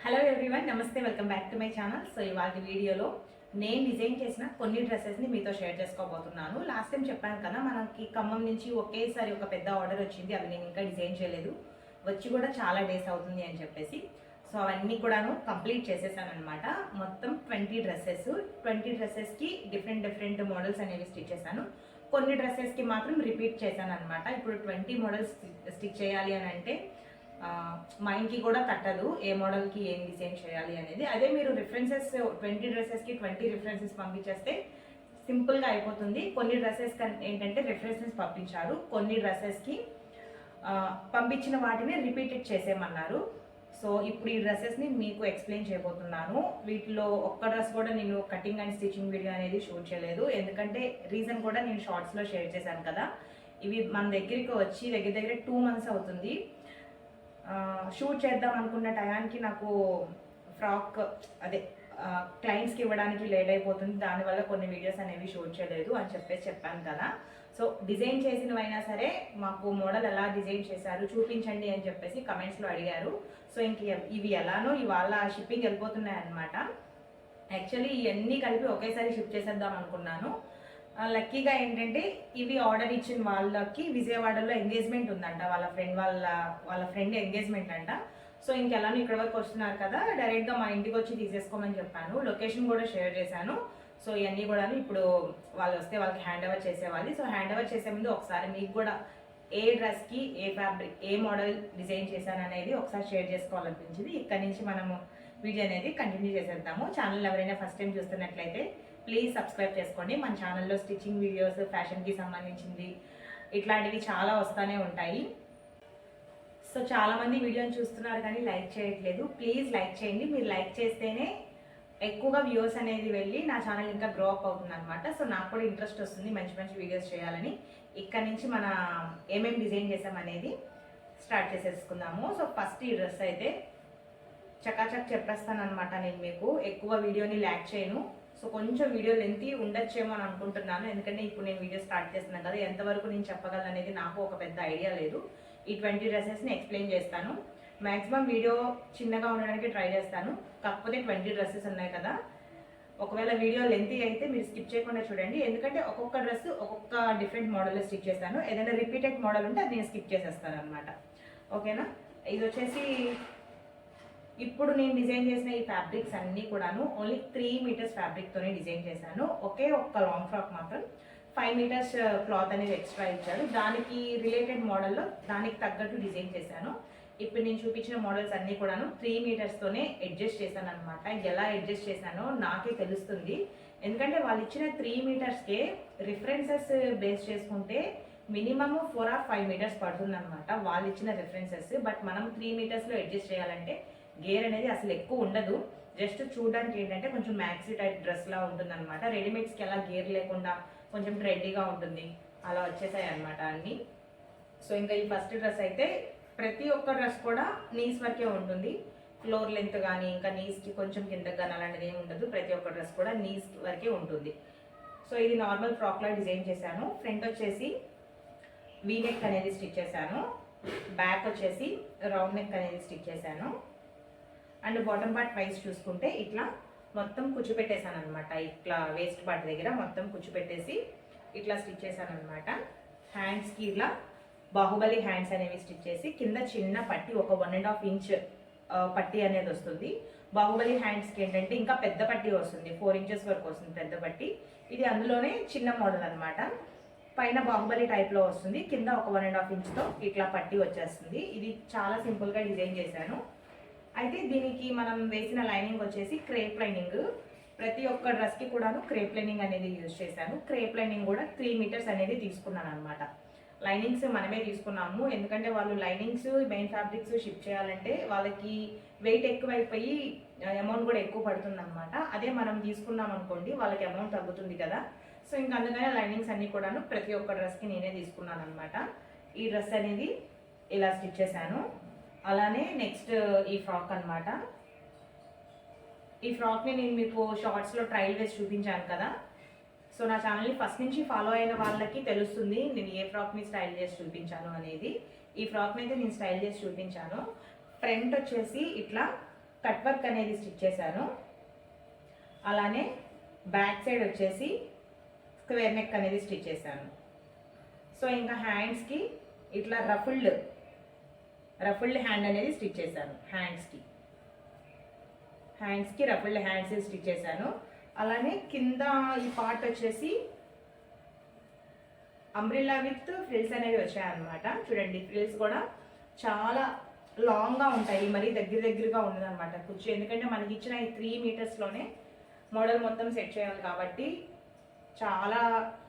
Hello everyone నమస్తే welcome back to my channel so ఇవాళ వీడియోలో నేను డిజైన్ చేసిన కొన్ని డ్రెస్సెస్ని మీతో షేర్ చేసుకోబోతున్నాను. లాస్ట్ టైం చెప్పాను కదా మనకి ఖమ్మం నుంచి ఒకేసారి ఒక పెద్ద ఆర్డర్ వచ్చింది. అవి నేను ఇంకా డిజైన్ చేయలేదు. వచ్చి కూడా చాలా డేస్ అవుతుంది అని చెప్పేసి. సో అవన్నీ కూడాను కంప్లీట్ చేసేసాను అనమాట మొత్తం ట్వంటీ డ్రెస్సెస్ ట్వంటీ డ్రెస్సెస్కి డిఫరెంట్ డిఫరెంట్ మోడల్స్ అనేవి స్టిచ్ చేశాను. కొన్ని డ్రెస్సెస్కి మాత్రం రిపీట్ చేశాను అనమాట ఇప్పుడు ట్వంటీ మోడల్స్ స్టిచ్ చేయాలి అని అంటే మైండ్కి కూడా తట్టదు ఏ మోడల్కి ఏం డిజైన్ చేయాలి అనేది. అదే మీరు రిఫరెన్సెస్ ట్వంటీ డ్రెస్సెస్కి ట్వంటీ రిఫరెన్సెస్ పంపించేస్తే సింపుల్గా అయిపోతుంది. కొన్ని డ్రెస్సెస్ ఏంటంటే రిఫరెన్సెస్ పంపించారు. కొన్ని డ్రెస్సెస్కి పంపించిన వాటిని రిపీటెడ్ చేసేయమన్నారు. సో ఇప్పుడు ఈ డ్రెస్సెస్ని మీకు ఎక్స్ప్లెయిన్ చేయబోతున్నాను. వీటిలో ఒక్క డ్రెస్ కూడా నేను కటింగ్ అండ్ స్టిచింగ్ వీడియో అనేది షూట్ చేయలేదు. ఎందుకంటే రీజన్ కూడా నేను షార్ట్స్లో షేర్ చేశాను కదా. ఇవి మన దగ్గరికి వచ్చి దగ్గర దగ్గర టూ మంత్స్ అవుతుంది. షూట్ చేద్దాం అనుకున్న టయానికి నాకు ఫ్రాక్ అదే క్లయింట్స్కి ఇవ్వడానికి లేట్ అయిపోతుంది. దానివల్ల కొన్ని వీడియోస్ అనేవి షూట్ చేయలేదు అని చెప్పేసి చెప్పాను కదా. సో డిజైన్ చేసినవైనా సరే మాకు మోడల్ ఎలా డిజైన్ చేశారు చూపించండి అని చెప్పేసి కమెంట్స్లో అడిగారు. సో ఇంక ఇవి ఎలానో ఇవాళ షిప్పింగ్ వెళ్ళిపోతున్నాయి అనమాట యాక్చువల్లీ ఇవన్నీ కలిపి ఒకేసారి షిప్ చేసేద్దాం అనుకున్నాను. లక్కీగా ఏంటంటే ఇవి ఆర్డర్ ఇచ్చిన వాళ్ళకి విజయవాడలో ఎంగేజ్మెంట్ ఉందంట. వాళ్ళ ఫ్రెండ్ వాళ్ళ వాళ్ళ ఫ్రెండ్ ఎంగేజ్మెంట్ అంట. సో ఇంకెలానో ఇక్కడ వరకు వస్తున్నారు కదా. డైరెక్ట్గా మా ఇంటికి వచ్చి తీసేసుకోమని చెప్పాను. లొకేషన్ కూడా షేర్ చేశాను. సో ఇవన్నీ కూడా ఇప్పుడు వాళ్ళు వస్తే వాళ్ళకి హ్యాండ్ ఓవర్ చేసేవాలి సో హ్యాండ్ ఓవర్ చేసే ముందు ఒకసారి మీకు కూడా ఏ డ్రెస్కి ఏ ఫ్యాబ్రిక్ ఏ మోడల్ డిజైన్ చేశాను అనేది ఒకసారి షేర్ చేసుకోవాలనిపించింది. ఇక్కడ నుంచి మనము వీడియో అనేది కంటిన్యూ చేసేద్దాము. ఛానల్ ఎవరైనా ఫస్ట్ టైం చూస్తున్నట్లయితే ప్లీజ్ సబ్స్క్రైబ్ చేసుకోండి. మన ఛానల్లో స్టిచ్చింగ్ వీడియోస్ ఫ్యాషన్కి సంబంధించింది ఇట్లాంటివి చాలా వస్తూనే ఉంటాయి. సో చాలామంది వీడియోని చూస్తున్నారు కానీ లైక్ చేయట్లేదు. ప్లీజ్ లైక్ చేయండి. మీరు లైక్ చేస్తేనే ఎక్కువగా వ్యూస్ అనేది వెళ్ళి నా ఛానల్ ఇంకా గ్రో అప్ అవుతుంది అనమాట సో నాకు కూడా ఇంట్రెస్ట్ వస్తుంది మంచి మంచి వీడియోస్ చేయాలని. ఇక్కడ నుంచి మన ఏమేమి డిజైన్ చేసామనేది స్టార్ట్ చేసేసుకుందాము. సో ఫస్ట్ ఈ డ్రెస్ అయితే చకాచక్ చెప్పేస్తాను అనమాట నేను మీకు. ఎక్కువ వీడియోని ల్యాక్ చేయను. సో కొంచెం వీడియో లెంత్ ఉండొచ్చేమో అని అనుకుంటున్నాను. ఎందుకంటే ఇప్పుడు నేను వీడియో స్టార్ట్ చేస్తున్నాను కదా ఎంతవరకు నేను చెప్పగలను అనేది నాకు ఒక పెద్ద ఐడియా లేదు. ఈ ట్వంటీ డ్రెస్సెస్ని ఎక్స్ప్లెయిన్ చేస్తాను. మ్యాక్సిమం వీడియో చిన్నగా ఉండడానికి ట్రై చేస్తాను. కాకపోతే ట్వంటీ డ్రెస్సెస్ ఉన్నాయి కదా. ఒకవేళ వీడియో లెంత్ అయితే మీరు స్కిప్ చేయకుండా చూడండి. ఎందుకంటే ఒక్కొక్క డ్రెస్ ఒక్కొక్క డిఫరెంట్ మోడల్లో స్టిచ్ చేస్తాను. ఏదైనా రిపీటెడ్ మోడల్ ఉంటే అది నేను స్కిప్ చేసేస్తాను అనమాట ఓకేనా? ఇది వచ్చేసి ఇప్పుడు నేను డిజైన్ చేసిన ఈ ఫ్యాబ్రిక్స్ అన్నీ కూడాను ఓన్లీ త్రీ మీటర్స్ ఫ్యాబ్రిక్తోనే డిజైన్ చేశాను. ఒకే ఒక్క లాంగ్ ఫ్రాక్ మాత్రం ఫైవ్ మీటర్స్ క్లాత్ అనేది ఎక్స్ట్రా ఇచ్చారు. దానికి రిలేటెడ్ మోడల్లో దానికి తగ్గట్టు డిజైన్ చేశాను. ఇప్పుడు నేను చూపించిన మోడల్స్ అన్నీ కూడాను త్రీ మీటర్స్తోనే అడ్జస్ట్ చేశాను అనమాట ఎలా అడ్జస్ట్ చేశానో నాకే తెలుస్తుంది. ఎందుకంటే వాళ్ళు ఇచ్చిన త్రీ మీటర్స్కే రిఫరెన్సెస్ బేస్ చేసుకుంటే minimum four or five metres పడుతుంది అనమాట వాళ్ళు ఇచ్చిన రిఫరెన్సెస్ బట్ మనం త్రీ మీటర్స్లో అడ్జస్ట్ చేయాలంటే గేర్ అనేది అసలు ఎక్కువ ఉండదు. జస్ట్ చూడడానికి ఏంటంటే కొంచెం మ్యాక్సీ టైప్ డ్రెస్ లా ఉంటుంది అనమాట రెడీమేడ్స్కి ఎలా గేర్ లేకుండా కొంచెం ట్రెండీగా ఉంటుంది. అలా వచ్చేసాయి అనమాట అన్ని. సో ఇంకా ఈ ఫస్ట్ డ్రెస్ అయితే ప్రతి ఒక్క డ్రెస్ కూడా నీస్ వరకే ఉంటుంది. ఫ్లోర్ లెంత్ కానీ ఇంకా నీస్కి కొంచెం కిందకి కానీ అలాంటిది ఏమి ఉండదు. ప్రతి ఒక్క డ్రెస్ కూడా నీస్ వరకే ఉంటుంది. సో ఇది నార్మల్ ఫ్రాక్లా డిజైన్ చేశాను. ఫ్రంట్ వచ్చేసి వీ నెక్ అనేది స్టిచ్ చేశాను. బ్యాక్ వచ్చేసి రౌండ్ నెక్ అనేది స్టిచ్ చేశాను. అండ్ బాటమ్ పార్ట్ వైజ్ చూసుకుంటే ఇట్లా మొత్తం కుచ్చిపెట్టేశాను అనమాట ఇట్లా వేస్ట్ పార్ట్ దగ్గర మొత్తం కూర్చోపెట్టేసి ఇట్లా స్టిచ్ చేశాను అనమాట హ్యాండ్స్కి ఇలా బాహుబలి హ్యాండ్స్ అనేవి స్టిచ్ చేసి కింద చిన్న పట్టి ఒక వన్ అండ్ హాఫ్ ఇంచ్ పట్టి అనేది వస్తుంది. బాహుబలి హ్యాండ్స్కి ఏంటంటే ఇంకా పెద్ద పట్టి వస్తుంది. ఫోర్ ఇంచెస్ వరకు వస్తుంది పెద్ద పట్టి. ఇది అందులోనే చిన్న మోడల్ అనమాట పైన బాహుబలి టైప్లో వస్తుంది. కింద ఒక వన్ అండ్ హాఫ్ ఇంచ్తో ఇట్లా పట్టి వచ్చేస్తుంది. ఇది చాలా సింపుల్గా డిజైన్ చేశాను. అయితే దీనికి మనం వేసిన లైనింగ్ వచ్చేసి క్రేప్ లైనింగ్. ప్రతి ఒక్క డ్రెస్కి కూడాను క్రేప్ లైనింగ్ అనేది యూజ్ చేశాను. క్రేప్ లైనింగ్ కూడా త్రీ మీటర్స్ అనేది తీసుకున్నాను అనమాట లైనింగ్స్ మనమే తీసుకున్నాము. ఎందుకంటే వాళ్ళు లైనింగ్స్ మెయిన్ ఫ్యాబ్రిక్స్ షిప్ చేయాలంటే వాళ్ళకి వెయిట్ ఎక్కువైపోయి అమౌంట్ కూడా ఎక్కువ పడుతుంది అనమాట అదే మనం తీసుకున్నాం అనుకోండి వాళ్ళకి అమౌంట్ తగ్గుతుంది కదా. సో ఇంకా అందుకనే లైనింగ్స్ అన్నీ కూడాను ప్రతి ఒక్క డ్రెస్కి నేనే తీసుకున్నాను అనమాట ఈ డ్రెస్ అనేది ఇలా స్టిచ్ చేశాను. అలానే నెక్స్ట్ ఈ ఫ్రాక్ అన్నమాట. ఈ ఫ్రాక్ని నేను మీకు షార్ట్స్లో ట్రయల్ వేసి చూపించాను కదా. సో నా ఛానల్ని ఫస్ట్ నుంచి ఫాలో అయిన వాళ్ళకి తెలుస్తుంది నేను ఏ ఫ్రాక్ని స్టైల్ చేసి చూపించాను అనేది. ఈ ఫ్రాక్ని అయితే నేను స్టైల్ చేసి చూపించాను. ఫ్రంట్ వచ్చేసి ఇట్లా కట్ వర్క్ అనేది స్టిచ్ చేశాను. అలానే బ్యాక్ సైడ్ వచ్చేసి స్క్వేర్ నెక్ అనేది స్టిచ్ చేశాను. సో ఇంకా హ్యాండ్స్కి ఇట్లా రఫుల్డ్ రఫుల్డ్ హ్యాండ్ అనేది స్టిచ్ చేశాను. హ్యాండ్స్కి హ్యాండ్స్కి రఫుల్డ్ హ్యాండ్స్ స్టిచ్ చేశాను. అలానే కింద ఈ పార్ట్ వచ్చేసి అంబ్రిల్లా విత్ ఫ్రిల్స్ అనేవి వచ్చాయన్నమాట. చూడండి ఫ్రిల్స్ కూడా చాలా లాంగ్గా ఉంటాయి. మరీ దగ్గర దగ్గరగా ఉండదన్నమాట కుర్చీ. ఎందుకంటే మనకి ఇచ్చిన ఈ త్రీ మీటర్స్లోనే మోడల్ మొత్తం సెట్ చేయాలి కాబట్టి చాలా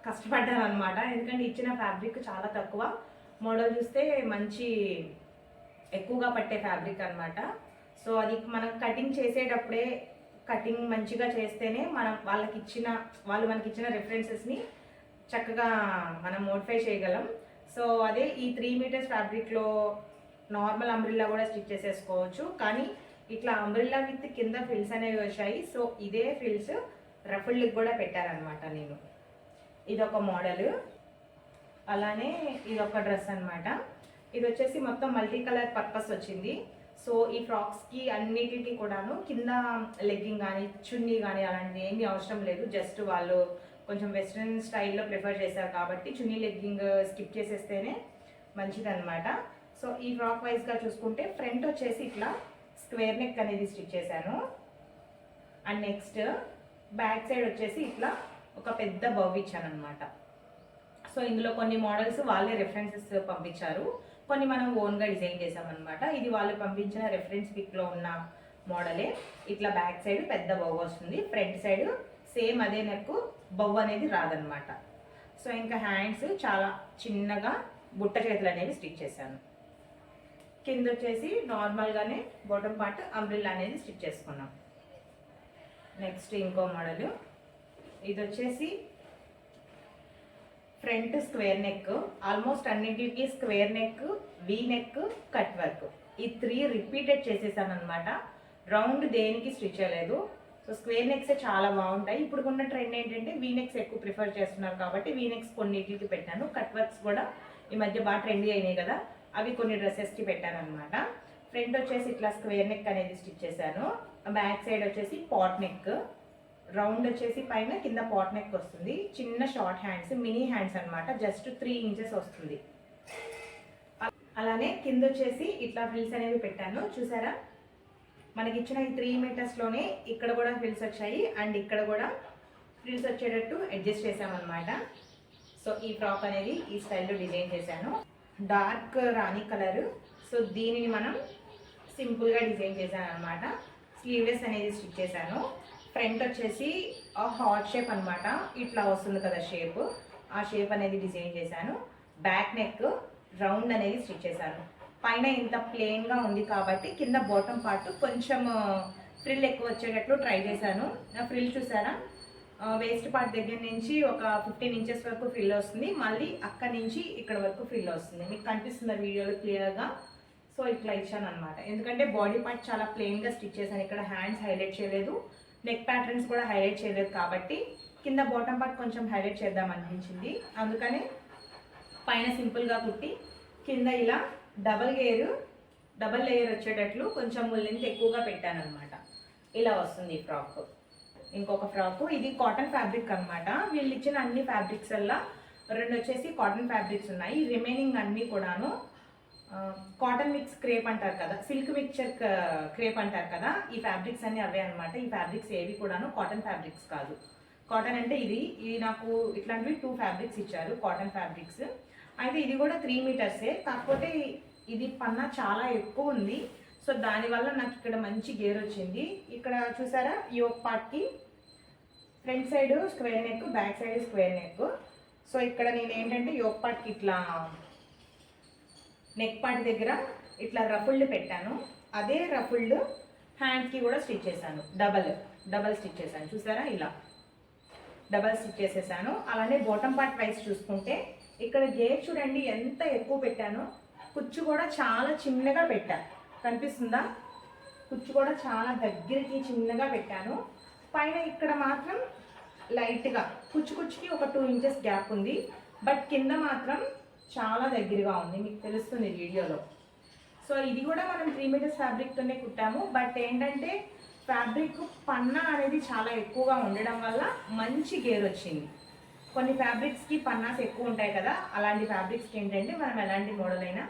కష్టపడ్డాను అనమాట ఎందుకంటే ఇచ్చిన ఫ్యాబ్రిక్ చాలా తక్కువ. మోడల్ చూస్తే మంచి ఎక్కువగా పట్టే ఫ్యాబ్రిక్ అనమాట సో అది మనం కటింగ్ చేసేటప్పుడే కటింగ్ మంచిగా చేస్తేనే మనం వాళ్ళకి ఇచ్చిన వాళ్ళు మనకి ఇచ్చిన రిఫరెన్సెస్ని చక్కగా మనం మోడిఫై చేయగలం. సో అదే ఈ త్రీ మీటర్స్ ఫ్యాబ్రిక్లో నార్మల్ అంబ్రిల్లా కూడా స్టిచ్ చేసేసుకోవచ్చు. కానీ ఇట్లా అంబ్రిల్లా విత్ కింద ఫిల్స్ అనేవి వచ్చాయి. సో ఇదే ఫిల్స్ రఫుల్కి కూడా పెట్టారనమాట నేను. ఇదొక మోడల్ అలానే ఇదొక డ్రెస్ అనమాట ఇది వచ్చేసి మొత్తం మల్టీ కలర్ పర్పస్ వచ్చింది. సో ఈ ఫ్రాక్స్కి అన్నిటికీ కూడాను కింద లెగ్గింగ్ కానీ చున్నీ కానీ అలాంటిది ఏమీ అవసరం లేదు. జస్ట్ వాళ్ళు కొంచెం వెస్ట్రన్ స్టైల్లో ప్రిఫర్ చేశారు కాబట్టి చున్నీ లెగ్గింగ్ స్కిప్ చేసేస్తేనే మంచిదన్నమాట. సో ఈ ఫ్రాక్ వైజ్గా చూసుకుంటే ఫ్రంట్ వచ్చేసి ఇట్లా స్క్వేర్ నెక్ అనేది స్టిచ్ చేశాను. అండ్ నెక్స్ట్ బ్యాక్ సైడ్ వచ్చేసి ఇట్లా ఒక పెద్ద బవ్ ఇచ్చాను అనమాట సో ఇందులో కొన్ని మోడల్స్ వాళ్ళే రెఫరెన్సెస్ పంపించారు. కొన్ని మనం ఓన్గా డిజైన్ చేసామన్నమాట ఇది వాళ్ళు పంపించిన రెఫరెన్స్ పిక్లో ఉన్న మోడలే ఇట్లా బ్యాక్ సైడ్ పెద్ద బవ్ వస్తుంది. ఫ్రంట్ సైడ్ సేమ్ అదే నెక్ బవ్ అనేది రాదనమాట సో ఇంకా హ్యాండ్స్ చాలా చిన్నగా బుట్ట చేతులు అనేవి స్టిచ్ చేశాను. కింద వచ్చేసి నార్మల్గానే బాటమ్ పార్ట్ అంబ్రిల్లా అనేది స్టిచ్ చేసుకున్నాం. నెక్స్ట్ ఇంకో మోడల్ ఇది వచ్చేసి ఫ్రంట్ స్క్వేర్ నెక్ ఆల్మోస్ట్ అన్నింటికి square neck V neck cut work. ఈ త్రీ రిపీటెడ్ చేసేసాను అనమాట రౌండ్ దేనికి స్టిచ్ చేయలేదు సో స్క్వేర్ నెక్స్ చాలా బాగుంటాయి. ఇప్పుడు ఉన్న ట్రెండ్ ఏంటంటే వీ నెక్స్ ఎక్కువ ప్రిఫర్ చేస్తున్నారు కాబట్టి వీ నెక్స్ కొన్నిటికి పెట్టాను. కట్ వర్క్స్ కూడా ఈ మధ్య బాగా ట్రెండ్ అయినాయి కదా అవి కొన్ని డ్రెస్సెస్కి పెట్టాను అనమాట ఫ్రంట్ వచ్చేసి ఇట్లా స్క్వేర్ నెక్ అనేది స్టిచ్ చేశాను. బ్యాక్ సైడ్ వచ్చేసి పాట్ నెక్. రౌండ్ వచ్చేసి పైన కింద పాట్ నెక్ వస్తుంది. చిన్న షార్ట్ హ్యాండ్స్ మినీ హ్యాండ్స్ అనమాట జస్ట్ త్రీ ఇంచెస్ వస్తుంది. అలానే కింద వచ్చేసి ఇట్లా ఫ్రిల్స్ అనేవి పెట్టాను. చూసారా? మనకి ఇచ్చిన ఈ త్రీ మీటర్స్లోనే ఇక్కడ కూడా ఫ్రిల్స్ వచ్చాయి. అండ్ ఇక్కడ కూడా ఫ్రిల్స్ వచ్చేటట్టు అడ్జస్ట్ చేసామన్నమాట సో ఈ ఫ్రాక్ అనేది ఈ స్టైల్లో డిజైన్ చేశాను. డార్క్ రాణి కలర్ సో దీనిని మనం సింపుల్గా డిజైన్ చేశాను అనమాట స్లీవ్లెస్ అనేది స్టిచ్ చేశాను. ఫ్రంట్ వచ్చేసి హార్ట్ షేప్ అన్నమాట. ఇట్లా వస్తుంది కదా షేప్. ఆ షేప్ అనేది డిజైన్ చేశాను. బ్యాక్ నెక్ రౌండ్ అనేది స్టిచ్ చేశాను. పైన ఇంత ప్లెయిన్గా ఉంది కాబట్టి కింద బాటమ్ పార్ట్ కొంచెం ఫ్రిల్ ఎక్కువ వచ్చేటట్లు ట్రై చేశాను. నా ఫ్రిల్ చూసారా? వేస్ట్ పార్ట్ దగ్గర నుంచి ఒక ఫిఫ్టీన్ ఇంచెస్ వరకు ఫిల్ వస్తుంది. మళ్ళీ అక్కడి నుంచి ఇక్కడ వరకు ఫిల్ వస్తుంది. మీకు కనిపిస్తుంది వీడియోలో క్లియర్గా. సో ఇట్లా ఇచ్చాను అనమాట ఎందుకంటే బాడీ పార్ట్ చాలా ప్లెయిన్గా స్టిచ్ చేశాను. ఇక్కడ హ్యాండ్స్ హైలైట్ చేయలేదు. నెక్ ప్యాటర్న్స్ కూడా హైలైట్ చేయలేదు కాబట్టి కింద బాటమ్ పార్ట్ కొంచెం హైలైట్ చేద్దాం అనిపించింది. అందుకని పైన సింపుల్గా కుట్టి కింద ఇలా డబల్ లేయర్ డబల్ లేయర్ వచ్చేటట్లు కొంచెం లెంత్ ఎక్కువగా పెట్టాను అనమాట ఇలా వస్తుంది ఈ ఫ్రాక్ ఇంకొక ఫ్రాక్ ఇది కాటన్ ఫ్యాబ్రిక్ అన్నమాట. వీళ్ళు ఇచ్చిన అన్ని ఫ్యాబ్రిక్స్ వల్ల రెండు వచ్చేసి కాటన్ ఫ్యాబ్రిక్స్ ఉన్నాయి. రిమైనింగ్ అన్నీ కూడాను కాటన్ మిక్స్ క్రేప్ అంటారు కదా సిల్క్ మిక్చర్ క్రేప్ అంటారు కదా ఈ ఫ్యాబ్రిక్స్ అన్ని అవే అనమాట ఈ ఫ్యాబ్రిక్స్ ఏవి కూడాను కాటన్ ఫ్యాబ్రిక్స్ కాదు. కాటన్ అంటే ఇది ఇది నాకు ఇట్లాంటివి టూ ఫ్యాబ్రిక్స్ ఇచ్చారు కాటన్ ఫ్యాబ్రిక్స్ అయితే ఇది కూడా త్రీ మీటర్సే కాకపోతే ఇది పన్నా చాలా ఎక్కువ ఉంది. సో దానివల్ల నాకు ఇక్కడ మంచి గేర్ వచ్చింది. ఇక్కడ చూసారా యోక్ పార్ట్కి front side square neck back side square neck so ఇక్కడ నేను ఏంటంటే యోక్ పార్ట్కి ఇట్లా నెక్ పార్ట్ దగ్గర ఇట్లా రఫుల్డ్ పెట్టాను. అదే రఫుల్డ్ హ్యాండ్కి కూడా స్టిచ్ చేశాను. డబల్ డబల్ స్టిచ్ చేశాను. చూసారా? ఇలా. డబల్ స్టిచ్ చేసేసాను. అలానే బాటమ్ పార్ట్ వైస్ చూసుకుంటే ఇక్కడ గేర్ చూడండి ఎంత ఎక్కువ పెట్టానో. కుచ్చు కూడా చాలా చిన్నగా పెట్టాను కనిపిస్తుందా? కుచ్చు కూడా చాలా దగ్గరికి చిన్నగా పెట్టాను. పైన ఇక్కడ మాత్రం లైట్గా కుచ్చు కుచ్చుకి ఒక టూ ఇంచెస్ గ్యాప్ ఉంది. బట్ కింద మాత్రం చాలా దగ్గరగా ఉంది మీకు తెలుస్తుంది వీడియోలో. సో ఇది కూడా మనం త్రీ మీటర్స్ ఫ్యాబ్రిక్తోనే కుట్టాము. బట్ ఏంటంటే ఫ్యాబ్రిక్ పన్నా అనేది చాలా ఎక్కువగా ఉండడం వల్ల మంచి గేర్ వచ్చింది. కొన్ని ఫ్యాబ్రిక్స్కి పన్నాస్ ఎక్కువ ఉంటాయి కదా అలాంటి ఫ్యాబ్రిక్స్కి ఏంటంటే మనం ఎలాంటి మోడల్ అయినా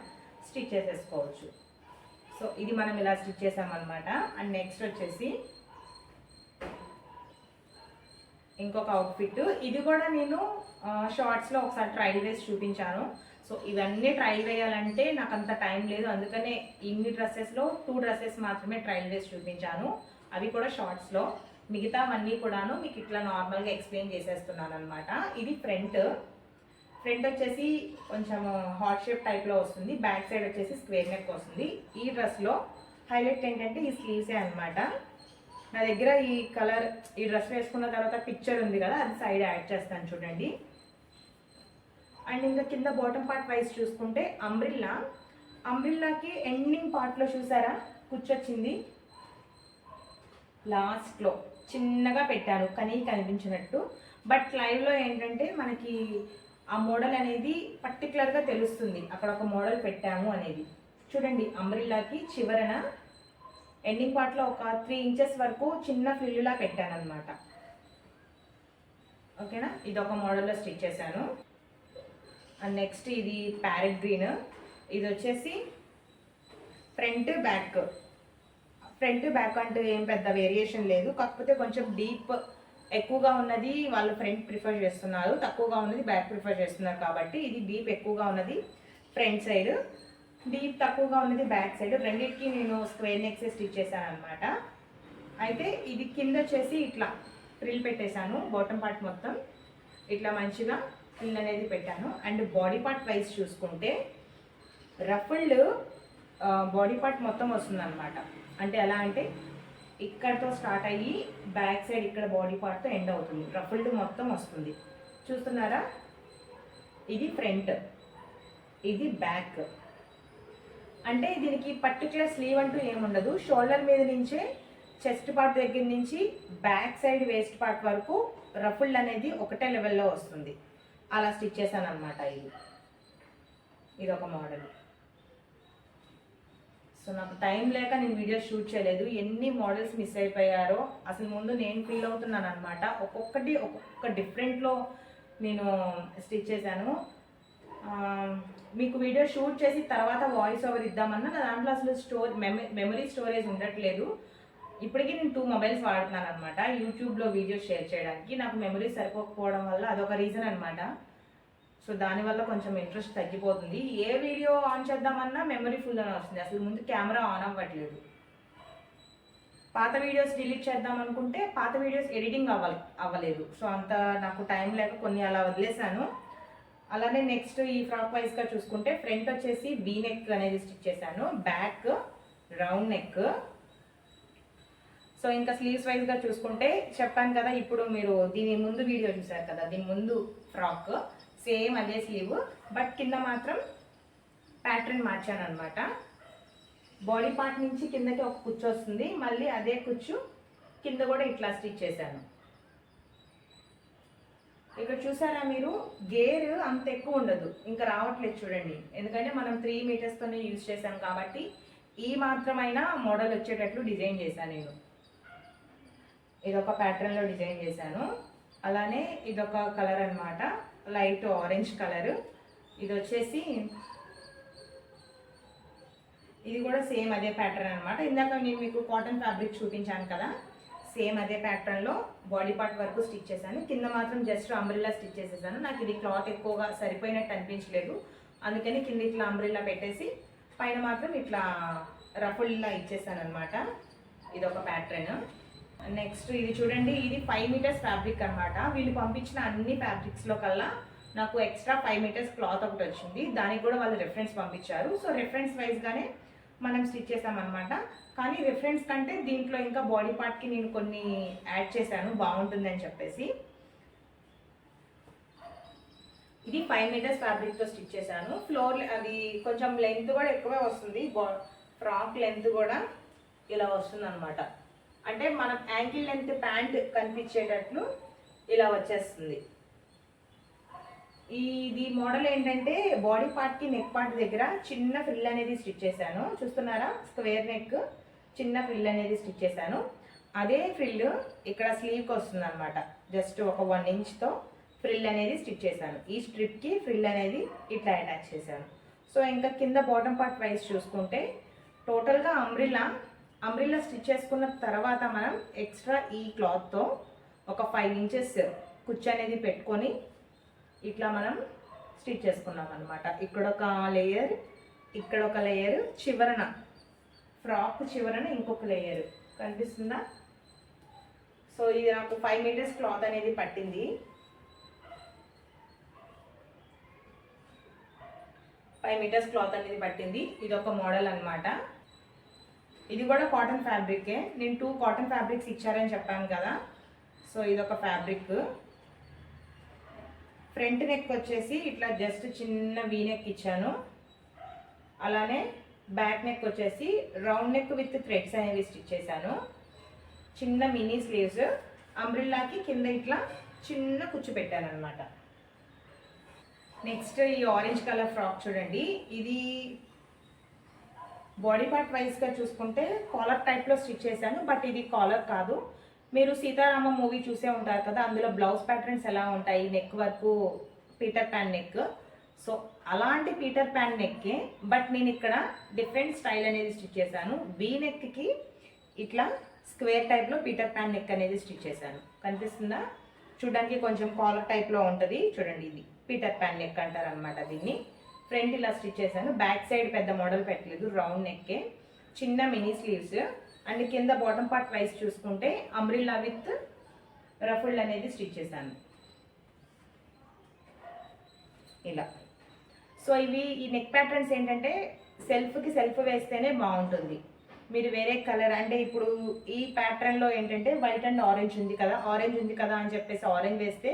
స్టిచ్ చేసేసుకోవచ్చు. సో ఇది మనం ఇలా స్టిచ్ చేసామన్నమాట. అండ్ నెక్స్ట్ వచ్చేసి ఇంకొక అవుట్ఫిట్ ఇది కూడా నేను షార్ట్స్లో ఒకసారి ట్రైల్ వేసి చూపించాను. సో ఇవన్నీ ట్రైల్ వేయాలంటే నాకు అంత టైం లేదు. అందుకనే ఇన్ని డ్రెస్సెస్లో టూ డ్రెస్సెస్ మాత్రమే ట్రైల్ వేసి చూపించాను. అవి కూడా షార్ట్స్లో మిగతావన్నీ కూడాను మీకు ఇట్లా నార్మల్గా ఎక్స్ప్లెయిన్ చేసేస్తున్నాను అనమాట ఇది ఫ్రంట్ ఫ్రంట్ వచ్చేసి కొంచెం హాట్ షేప్ టైప్లో వస్తుంది. బ్యాక్ సైడ్ వచ్చేసి స్క్వేర్ నెక్ వస్తుంది. ఈ డ్రెస్లో హైలైట్ ఏంటంటే ఈ స్లీవ్సే అన్నమాట. నా దగ్గర ఈ కలర్ ఈ డ్రెస్ వేసుకున్న తర్వాత పిక్చర్ ఉంది కదా అది సైడ్ యాడ్ చేస్తాను చూడండి. అండ్ ఇంకా కింద బాటమ్ పార్ట్ వైజ్ చూసుకుంటే అంబ్రిల్లా. అంబ్రిల్లాకి ఎండింగ్ పార్ట్లో చూసారా? కూర్చొచ్చింది లాస్ట్లో చిన్నగా పెట్టాను కానీ కనిపించినట్టు. బట్ లైవ్లో ఏంటంటే మనకి ఆ మోడల్ అనేది పర్టికులర్గా తెలుస్తుంది అక్కడ ఒక మోడల్ పెట్టాము అనేది. చూడండి అంబ్రిల్లాకి చివరన ఎండింగ్ పార్ట్లో ఒక త్రీ ఇంచెస్ వరకు చిన్న ఫిల్లులా పెట్టాను అనమాట ఓకేనా? ఇది ఒక మోడల్లో స్టిచ్ చేశాను. అండ్ నెక్స్ట్ ఇది ప్యారెట్ గ్రీన్ ఇది వచ్చేసి ఫ్రంట్ బ్యాక్ ఫ్రంట్ బ్యాక్ అంటే ఏం పెద్ద వేరియేషన్ లేదు. కాకపోతే కొంచెం డీప్ ఎక్కువగా ఉన్నది వాళ్ళు ఫ్రంట్ ప్రిఫర్ చేస్తున్నారు. తక్కువగా ఉన్నది బ్యాక్ ప్రిఫర్ చేస్తున్నారు కాబట్టి ఇది డీప్ ఎక్కువగా ఉన్నది ఫ్రంట్ సైడ్ డీప్ తక్కువగా ఉన్నది బ్యాక్ సైడ్ రెండింటికి నేను స్క్వేర్ నెక్స్ స్టిచ్ చేశాను అనమాట అయితే ఇది కింద వచ్చేసి ఇట్లా ఫ్రిల్ పెట్టేశాను బాటమ్ పార్ట్ మొత్తం. ఇట్లా మంచిగా ఫిల్ అనేది పెట్టాను. అండ్ బాడీ పార్ట్ వైజ్ చూసుకుంటే రఫుల్డ్ బాడీ పార్ట్ మొత్తం వస్తుంది అనమాట అంటే ఎలా అంటే ఇక్కడతో స్టార్ట్ అయ్యి బ్యాక్ సైడ్ ఇక్కడ బాడీ పార్ట్తో ఎండ్ అవుతుంది. రఫుల్డ్ మొత్తం వస్తుంది. చూస్తున్నారా? ఇది ఫ్రంట్. ఇది బ్యాక్. అంటే దీనికి పర్టికులర్ స్లీవ్ అంటూ ఏముండదు షోల్డర్ మీద నుంచే చెస్ట్ పార్ట్ దగ్గర నుంచి బ్యాక్ సైడ్ వేస్ట్ పార్ట్ వరకు రఫుల్డ్ అనేది ఒకటే లెవెల్లో వస్తుంది. అలా స్టిచ్ చేశాను అనమాట ఇది. ఇది ఒక మోడల్. సో నాకు టైం లేక నేను వీడియోస్ షూట్ చేయలేదు. ఎన్ని మోడల్స్ మిస్ అయిపోయారో అసలు ముందు నేను ఫీల్ అవుతున్నాను అనమాట ఒక్కొక్కటి ఒక్కొక్క డిఫరెంట్లో నేను స్టిచ్ చేశాను. మీకు వీడియో షూట్ చేసి తర్వాత వాయిస్ ఓవర్ ఇద్దామన్నా నా దాంట్లో అసలు స్టోర్ మెమరీ స్టోరేజ్ ఉండట్లేదు. ఇప్పటికీ నేను టూ మొబైల్స్ వాడుతున్నాను అనమాట యూట్యూబ్లో వీడియోస్ షేర్ చేయడానికి. నాకు మెమరీ సరిపోకపోవడం వల్ల అదొక రీజన్ అనమాట సో దానివల్ల కొంచెం ఇంట్రెస్ట్ తగ్గిపోతుంది. ఏ వీడియో ఆన్ చేద్దామన్నా మెమరీ ఫుల్ అని వస్తుంది. అసలు ముందు కెమెరా ఆన్ అవ్వట్లేదు. పాత వీడియోస్ డిలీట్ చేద్దాం అనుకుంటే పాత వీడియోస్ ఎడిటింగ్ అవ్వ అవ్వలేదు. సో అంత నాకు టైం లేక కొన్ని అలా వదిలేశాను. అలానే నెక్స్ట్ ఈ ఫ్రాక్ వైజ్గా చూసుకుంటే ఫ్రంట్ వచ్చేసి వీ నెక్ అనేది స్టిచ్ చేశాను. బ్యాక్ రౌండ్ నెక్ సో ఇంకా స్లీవ్స్ వైజ్గా చూసుకుంటే చెప్పాను కదా ఇప్పుడు మీరు దీని ముందు వీడియో చూసారు కదా దీని ముందు ఫ్రాక్ సేమ్ అదే స్లీవ్ బట్ కింద మాత్రం ప్యాటర్న్ మార్చాను అనమాట బాడీ పార్ట్ నుంచి కిందకి ఒక కుచ్చు వస్తుంది మళ్ళీ అదే కుచ్చు కింద కూడా ఇట్లా స్టిచ్ చేశాను. ఇక్కడ చూసారా మీరు? గేర్ అంత ఎక్కువ ఉండదు ఇంకా రావట్లేదు చూడండి. ఎందుకంటే మనం త్రీ మీటర్స్తోనే యూజ్ చేశాం కాబట్టి ఈ మాత్రమైనా మోడల్ వచ్చేటట్లు డిజైన్ చేశాను నేను. ఇదొక ప్యాటర్న్లో డిజైన్ చేశాను. అలానే ఇదొక కలర్ అనమాట లైట్ ఆరెంజ్ కలరు ఇది వచ్చేసి ఇది కూడా సేమ్ అదే ప్యాటర్న్ అనమాట ఇందాక నేను మీకు కాటన్ ఫ్యాబ్రిక్ చూపించాను కదా. సేమ్ అదే ప్యాటర్న్లో బాడీ పార్ట్ వరకు స్టిచ్ చేశాను. కింద మాత్రం జస్ట్ అంబ్రిల్లా స్టిచ్ చేసేసాను. నాకు ఇది క్లాత్ ఎక్కువగా సరిపోయినట్టు అనిపించలేదు. అందుకని కింద ఇట్లా అంబ్రిల్లా పెట్టేసి పైన మాత్రం ఇట్లా రఫుల్లా ఇచ్చేసాను అనమాట ఇది ఒక ప్యాటర్న్ నెక్స్ట్ ఇది చూడండి ఇది ఫైవ్ మీటర్స్ ఫ్యాబ్రిక్ అనమాట వీళ్ళు పంపించిన అన్ని ఫ్యాబ్రిక్స్లో కల్లా నాకు ఎక్స్ట్రా ఫైవ్ మీటర్స్ క్లాత్ ఒకటి వచ్చింది. దానికి కూడా వాళ్ళు రెఫరెన్స్ పంపించారు. సో రెఫరెన్స్ వైజ్గానే మనం స్టిచ్ చేసామన్నమాట కానీ రెఫరెన్స్ కంటే దీంట్లో ఇంకా బాడీ పార్ట్కి నేను కొన్ని యాడ్ చేశాను. బాగుంటుందని చెప్పేసి. ఇది ఫైవ్ మీటర్స్ ఫ్యాబ్రిక్తో స్టిచ్ చేశాను. ఫ్లోర్ అది కొంచెం లెంత్ కూడా ఎక్కువే వస్తుంది. ఫ్రాక్ లెంత్ కూడా ఇలా వస్తుంది అనమాట అంటే మనం యాంకిల్ లెంత్ ప్యాంట్ కనిపించేటట్లు ఇలా వచ్చేస్తుంది. ఇది మోడల్ ఏంటంటే బాడీ పార్ట్కి నెక్ పార్ట్ దగ్గర చిన్న ఫ్రిల్ అనేది స్టిచ్ చేశాను. చూస్తున్నారా? స్క్వేర్ నెక్ చిన్న ఫ్రిల్ అనేది స్టిచ్ చేశాను. అదే ఫ్రిల్ ఇక్కడ స్లీవ్కి వస్తుంది అనమాట జస్ట్ ఒక వన్ ఇంచ్తో ఫ్రిల్ అనేది స్టిచ్ చేశాను. ఈ స్ట్రిప్కి ఫ్రిల్ అనేది ఇట్లా అటాచ్ చేశాను. సో ఇంకా కింద బాటమ్ పార్ట్ వైజ్ చూసుకుంటే టోటల్గా అంబ్రిలా అంబ్రిల్లా స్టిచ్ చేసుకున్న తర్వాత మనం ఎక్స్ట్రా ఈ క్లాత్తో ఒక ఫైవ్ ఇంచెస్ కుచ్చు అనేది పెట్టుకొని ఇట్లా మనం స్టిచ్ చేసుకున్నాం అనమాట ఇక్కడ ఒక లేయర్ ఇక్కడ ఒక లేయర్ చివరన ఫ్రాక్ చివరన ఇంకొక లేయర్ కనిపిస్తుందా? సో ఇది నాకు ఫైవ్ మీటర్స్ క్లాత్ అనేది పట్టింది. ఫైవ్ మీటర్స్ క్లాత్ అనేది పట్టింది. ఇది ఒక మోడల్ అనమాట ఇది కూడా కాటన్ ఫ్యాబ్రికే నేను టూ కాటన్ ఫ్యాబ్రిక్స్ ఇచ్చారని చెప్పాను కదా. సో ఇది ఒక ఫ్యాబ్రిక్ ఫ్రంట్ నెక్ వచ్చేసి ఇట్లా జస్ట్ చిన్న వీ నెక్ ఇచ్చాను. అలానే బ్యాక్ నెక్ వచ్చేసి రౌండ్ నెక్ విత్ థ్రెడ్స్ అనేవి స్టిచ్ చేశాను చిన్న మినీ స్లీవ్స్ అంబ్రిల్లాకి కింద ఇట్లా చిన్న కుచ్చు పెట్టాను అనమాట నెక్స్ట్ ఈ ఆరెంజ్ కలర్ ఫ్రాక్ చూడండి. ఇది బాడీ పార్ట్ వైజ్గా చూసుకుంటే కాలర్ టైప్లో స్టిచ్ చేశాను బట్ ఇది కాలర్ కాదు. మీరు సీతారామ మూవీ చూసే ఉంటారు కదా అందులో బ్లౌజ్ ప్యాటర్న్స్ ఎలా ఉంటాయి నెక్ వరకు పీటర్ ప్యాన్ నెక్. సో అలాంటి పీటర్ ప్యాన్ నెక్కే బట్ నేను ఇక్కడ డిఫరెంట్ స్టైల్ అనేది స్టిచ్ చేశాను. వీ నెక్కి ఇట్లా స్క్వేర్ టైప్లో పీటర్ ప్యాన్ నెక్ అనేది స్టిచ్ చేశాను. కనిపిస్తుందా? చూడడానికి కొంచెం కాలర్ టైప్లో ఉంటుంది. చూడండి ఇది పీటర్ ప్యాన్ నెక్ అంటారు అనమాట దీన్ని. ఫ్రంట్ ఇలా స్టిచ్ చేశాను. బ్యాక్ సైడ్ పెద్ద మోడల్ పెట్టలేదు. రౌండ్ నెక్కే. చిన్న మినీ స్లీవ్స్. అండ్ కింద బాటమ్ పార్ట్ వైజ్ చూసుకుంటే అంబ్రిల్లా విత్ రఫుల్ అనేది స్టిచ్ చేశాను. ఇలా. సో ఇవి ఈ నెక్ ప్యాటర్న్స్ ఏంటంటే సెల్ఫ్కి సెల్ఫ్ వేస్తేనే బాగుంటుంది. మీరు వేరే కలర్ అంటే ఇప్పుడు ఈ ప్యాటర్న్లో ఏంటంటే వైట్ అండ్ ఆరెంజ్ ఉంది కదా. ఆరెంజ్ ఉంది కదా అని చెప్పేసి ఆరెంజ్ వేస్తే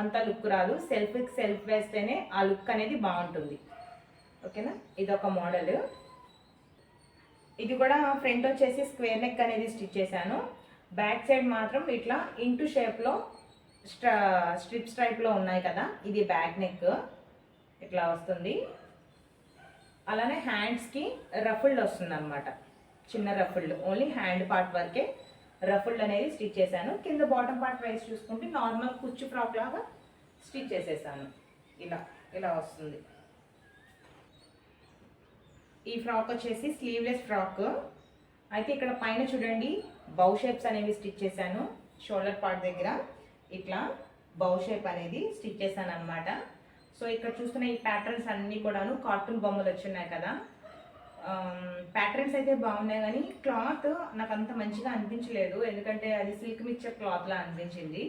అంత లుక్ రాదు. సెల్ఫ్కి సెల్ఫ్ వేస్తేనే ఆ లుక్ అనేది బాగుంటుంది. ఓకేనా? ఇది ఒక మోడల్. ఇది కూడా ఫ్రంట్ వచ్చేసి స్క్వేర్ నెక్ అనేది స్టిచ్ చేశాను. బ్యాక్ సైడ్ మాత్రం ఇట్లా ఇంటూ షేప్లో స్ట్రా స్ట్రిప్స్ టైప్లో ఉన్నాయి కదా ఇది బ్యాక్ నెక్. ఇట్లా వస్తుంది. అలానే హ్యాండ్స్కి రఫుల్డ్ వస్తుంది అనమాట చిన్న రఫుల్డ్ ఓన్లీ హ్యాండ్ పార్ట్ వరకే రఫుల్డ్ అనేది స్టిచ్ చేశాను. కింద బాటమ్ పార్ట్ వైజ్ చూసుకుంటే నార్మల్ కుచ్చు ఫ్రాక్ లాగా స్టిచ్ చేసేసాను. ఇలా ఇలా వస్తుంది. ఈ ఫ్రాక్ వచ్చేసి స్లీవ్లెస్ ఫ్రాక్. అయితే ఇక్కడ పైన చూడండి బౌ షేప్స్ అనేవి స్టిచ్ చేశాను షోల్డర్ పార్ట్ దగ్గర. ఇట్లా బౌ షేప్ అనేది స్టిచ్ చేశాను అనమాట సో ఇక్కడ చూస్తున్న ఈ ప్యాటర్న్స్ అన్నీ కూడాను కార్టూన్ బొమ్మలు వచ్చున్నాయి కదా. ప్యాటర్న్స్ అయితే బాగున్నాయి కానీ క్లాత్ నాకు అంత మంచిగా అనిపించలేదు. ఎందుకంటే అది సిల్క్ మిక్చర్ క్లాత్లా అనిపించింది.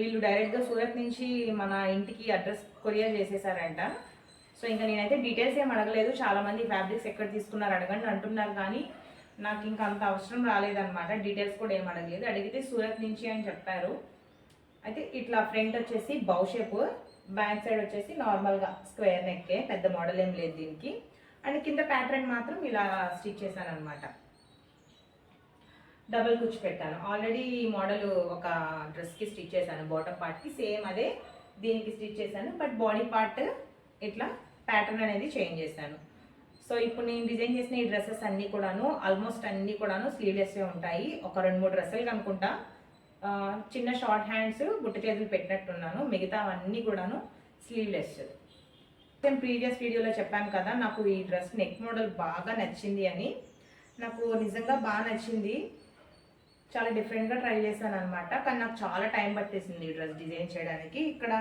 వీళ్ళు డైరెక్ట్గా సూరత్ నుంచి మన ఇంటికి అడ్రస్ కొరియర్ చేసేసారంట. సో ఇంకా నేనైతే డీటెయిల్స్ ఏం అడగలేదు. చాలా మంది ఫ్యాబ్రిక్స్ ఎక్కడ తీసుకున్నారు అడగండి అంటున్నారు కానీ నాకు ఇంకా అంత అవసరం రాలేదన్నమాట. డీటెయిల్స్ కూడా ఏం అడగలేదు. అడిగితే సూరత్ నుంచి అని చెప్పారు. అయితే ఇట్లా ఫ్రంట్ వచ్చేసి బౌ షేప్ బ్యాక్ సైడ్ వచ్చేసి నార్మల్గా స్క్వేర్ నెక్కే పెద్ద మోడల్ ఏం లేదు దీనికి. అండ్ కింద ప్యాటర్న్ మాత్రం ఇలా స్టిచ్ చేశాను అనమాట డబల్ కుచ్చు పెట్టాను. ఆల్రెడీ ఈ మోడల్ ఒక డ్రెస్కి స్టిచ్ చేశాను. బాటమ్ పార్ట్కి సేమ్ అదే దీనికి స్టిచ్ చేశాను. బట్ బాడీ పార్ట్ ఇట్లా ప్యాటర్న్ అనేది చేంజ్ చేశాను. సో ఇప్పుడు నేను డిజైన్ చేసిన ఈ డ్రెస్సెస్ అన్నీ కూడాను ఆల్మోస్ట్ అన్నీ కూడాను స్లీవ్లెస్సే ఉంటాయి. ఒక రెండు మూడు డ్రెస్సులు అనుకుంటా చిన్న షార్ట్ హ్యాండ్స్ బుట్ట చేతులు పెట్టినట్టున్నాను. మిగతా అన్నీ కూడాను స్లీవ్లెస్ నేను ప్రీవియస్ వీడియోలో చెప్పాను కదా నాకు ఈ డ్రెస్ నెక్ మోడల్ బాగా నచ్చింది అని. నాకు నిజంగా బాగా నచ్చింది. చాలా డిఫరెంట్గా ట్రై చేశాను అనమాట కానీ నాకు చాలా టైం పట్టేసింది ఈ డ్రెస్ డిజైన్ చేయడానికి. ఇక్కడ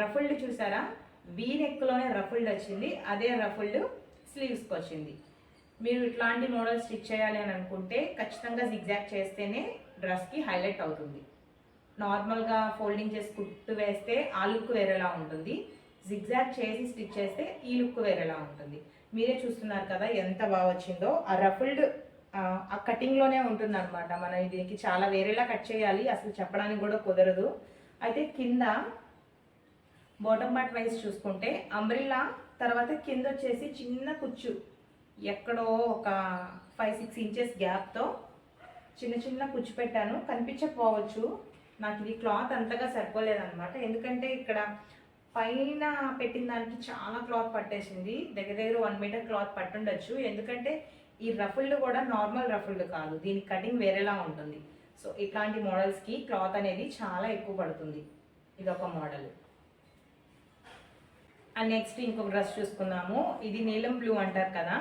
రఫుల్డ్ చూసారా? వీ నెక్లోనే రఫుల్డ్ వచ్చింది అదే రఫుల్డ్ స్లీవ్స్కి వచ్చింది. మీరు ఇట్లాంటి మోడల్ స్టిచ్ చేయాలి అని అనుకుంటే ఖచ్చితంగా జిగ్జాగ్ చేస్తేనే డ్రెస్కి హైలైట్ అవుతుంది. నార్మల్గా ఫోల్డింగ్ చేసి కుట్టు వేస్తే ఆ లుక్ వేరేలా ఉంటుంది. జిగ్జాగ్ చేసి స్టిచ్ చేస్తే ఈ లుక్ వేరేలా ఉంటుంది. మీరే చూస్తున్నారు కదా ఎంత బాగా వచ్చిందో. ఆ రఫుల్డ్ ఆ కటింగ్లోనే ఉంటుంది అనమాట మనం దీనికి చాలా వేరేలా కట్ చేయాలి. అసలు చెప్పడానికి కూడా కుదరదు. అయితే కింద బాటమ్ పార్ట్ వైజ్ చూసుకుంటే అంబ్రిల్లా తర్వాత కింద వచ్చేసి చిన్న కుచ్చు. ఎక్కడో ఒక ఫైవ్ సిక్స్ ఇంచెస్ గ్యాప్తో చిన్న చిన్న కుచ్చు పెట్టాను. కనిపించకపోవచ్చు. నాకు ఇది క్లాత్ అంతగా సరిపోలేదన్నమాట. ఎందుకంటే ఇక్కడ పైన పెట్టిన దానికి చాలా క్లాత్ పట్టేసింది. దగ్గర దగ్గర వన్ మీటర్ క్లాత్ పట్టుండొచ్చు. ఎందుకంటే ఈ రఫుల్డ్ కూడా నార్మల్ రఫుల్డ్ కాదు. దీని కటింగ్ వేరేలా ఉంటుంది. సో ఇట్లాంటి మోడల్స్కి క్లాత్ అనేది చాలా ఎక్కువ పడుతుంది. ఇది ఒక మోడల్ అండ్ నెక్స్ట్ ఇంకొక డ్రెస్ చూసుకుందాము. ఇది నీలం బ్లూ అంటారు కదా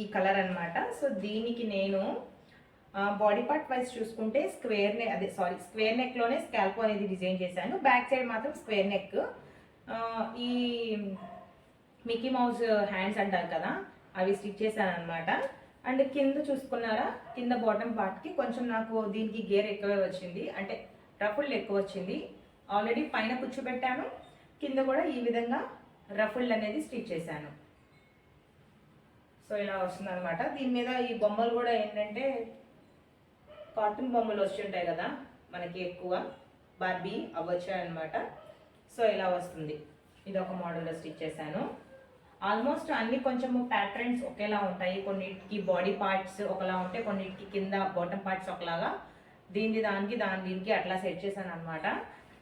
ఈ కలర్ అన్నమాట. సో దీనికి నేను బాడీ పార్ట్ వైజ్ చూసుకుంటే స్క్వేర్ నెక్ అదే సారీ స్క్వేర్ నెక్లోనే స్కాల్ప్ అనేది డిజైన్ చేశాను. బ్యాక్ సైడ్ మాత్రం స్క్వేర్ నెక్ ఈ మిక్కీ మౌస్ హ్యాండ్స్ అంటారు కదా అవి స్టిచ్ చేశాను అనమాట అండ్ కింద చూసుకున్నారా కింద బాటమ్ పార్ట్కి కొంచెం నాకు దీనికి గేర్ ఎక్కువే వచ్చింది. అంటే రఫుల్ ఎక్కువ వచ్చింది. ఆల్రెడీ పైన కూర్చోబెట్టాను. కింద కూడా ఈ విధంగా రఫుల్ అనేది స్టిచ్ చేశాను. సో ఇలా వస్తుంది అనమాట దీని మీద ఈ బొమ్మలు కూడా ఏంటంటే కార్టూన్ బొమ్మలు వస్తుంటాయి కదా మనకి ఎక్కువ. బార్బీ అవ్వచ్చాయన్నమాట సో ఇలా వస్తుంది. ఇది ఒక మోడల్లో స్టిచ్ చేశాను. ఆల్మోస్ట్ అన్ని కొంచెము ప్యాటర్న్స్ ఒకేలా ఉంటాయి. కొన్నిటికి బాడీ పార్ట్స్ ఒకలా ఉంటాయి కొన్నిటికి కింద బాటమ్ పార్ట్స్ ఒకలాగా దీనికి దానికి దాని దీనికి అట్లా సెట్ చేశాను అనమాట